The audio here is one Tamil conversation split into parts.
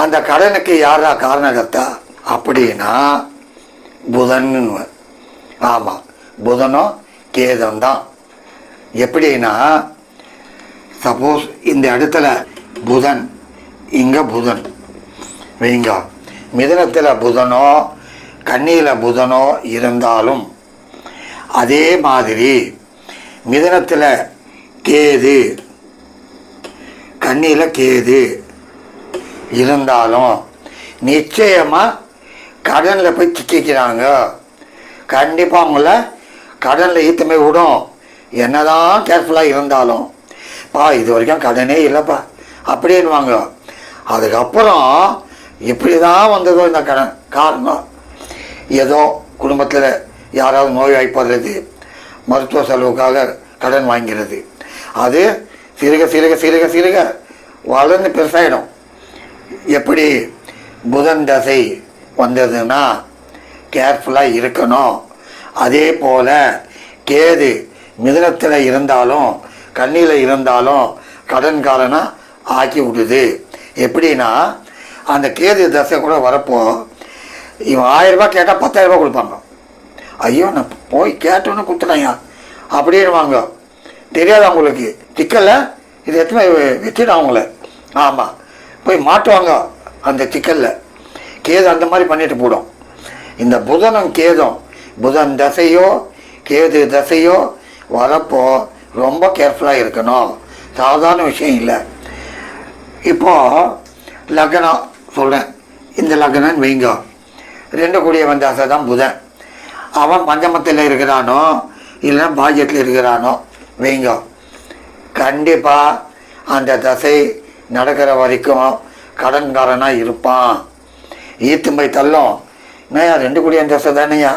அந்த கடனுக்கு யாரா காரணகர்த்தா? அப்படின்னா புதன் ஆமாம் புதனும் கேதம் தான் எப்படின்னா சப்போஸ் இந்த இடத்துல புதன் இங்கே புதன். வைங்க மிதனத்தில் புதனோ கண்ணியில் புதனோ இருந்தாலும் அதே மாதிரி மிதனத்தில் கேது கண்ணியில் கேது இருந்தாலும் நிச்சயமாக கடனில் போய் சிக்கிக்கிறாங்க. கண்டிப்பாக அவங்கள கடனில் ஈத்தமே விடும். என்னதான் கேர்ஃபுல்லாக இருந்தாலும். பா இது வரைக்கும் கடனே இல்லைப்பா. அப்படின்வாங்க அதுக்கப்புறம் இப்படி தான் வந்ததோ இந்த கடன் காரணம். ஏதோ குடும்பத்தில் யாராவது நோய்வாய்ப்படுறது மருத்துவ செலவுக்காக கடன் வாங்கிறது. அது சிறுக சிறுக சிறுக சிறுக வளர்ந்து பெருசாயிடும். எப்படி புதன் தசை வந்ததுன்னா கேர்ஃபுல்லாக இருக்கணும். அதே போல் கேது மிதனத்தில் இருந்தாலும் கண்ணியில் இருந்தாலும் கடன்காரனாக ஆக்கி விடுது. எப்படின்னா அந்த கேது தசை கூட வரப்போ இவன் ஆயிரம் கேட்டால் பத்தாயிரரூபா கொடுப்பாங்க. ஐயோ நான் போய் கேட்டோன்னு கொடுத்துட்டேன்யா அப்படின்வாங்க தெரியாது அவங்களுக்கு திக்கலை இது எத்தனை வச்சுடும் அவங்கள? ஆமாம் போய் மாட்டுவாங்க அந்த சிக்கலில். கேது அந்த மாதிரி பண்ணிட்டு போடும் இந்த புதனும் கேதும் புதன் தசையோ கேது தசையோ வரப்போ ரொம்ப கேர்ஃபுல்லாக இருக்கணும். சாதாரண விஷயம் இல்லை. இப்போ லக்னம் சொல்கிறேன் இந்த லக்னம்னு வைங்க. ரெண்டு கூடிய தசை தான் புதன். அவன் பஞ்சமத்தில் இருக்கிறானோ இல்லைன்னா பாஜ்யத்தில் இருக்கிறானோ வைங்க. கண்டிப்பாக அந்த தசை நடக்கிற வரைக்கும் கடன்காரனாக இருப்பான். ஈத்தும்பை தள்ளும். என்னையா ரெண்டு குடிய தசை தானேயா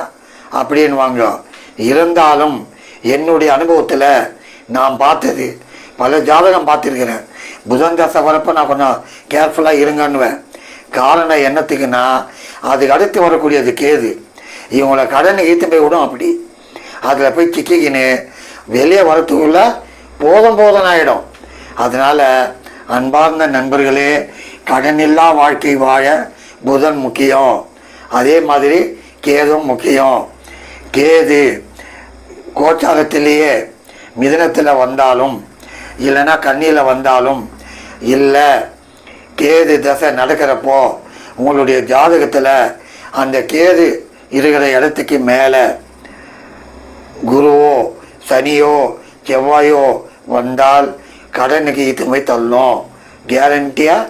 அப்படின்வாங்க இருந்தாலும் என்னுடைய அனுபவத்தில் நான் பார்த்தது பல ஜாதகம் பார்த்துருக்கிறேன். புதன் தசை வரப்போ நான் கொஞ்சம் கேர்ஃபுல்லாக இருங்கன்னுவேன். காரணம் என்னத்துக்குன்னா அதுக்கு அடுத்து வரக்கூடியது கேது. இவங்களை கடனை ஈத்து போய் விடும் அப்படி. அதில் போய் சிக்கிக்கின்னு வெளியே வரத்துக்குள்ள போதும் போதும் ஆகிடும் அதனால் அன்பார்ந்த நண்பர்களே கடனில்லா வாழ்க்கை வாழ புதன் முக்கியம். அதே மாதிரி கேதும் முக்கியம். கேது கோச்சாரத்திலேயே மிதனத்தில் வந்தாலும் இல்லைன்னா கண்ணியில் வந்தாலும் இல்லை கேது தசை நடக்கிறப்போ உங்களுடைய ஜாதகத்தில் அந்த கேது இருக்கிற இடத்துக்கு மேலே குருவோ சனியோ செவ்வாயோ வந்தால் கடனுக்கு இதுமே போய் தள்ளும் கேரண்டியாக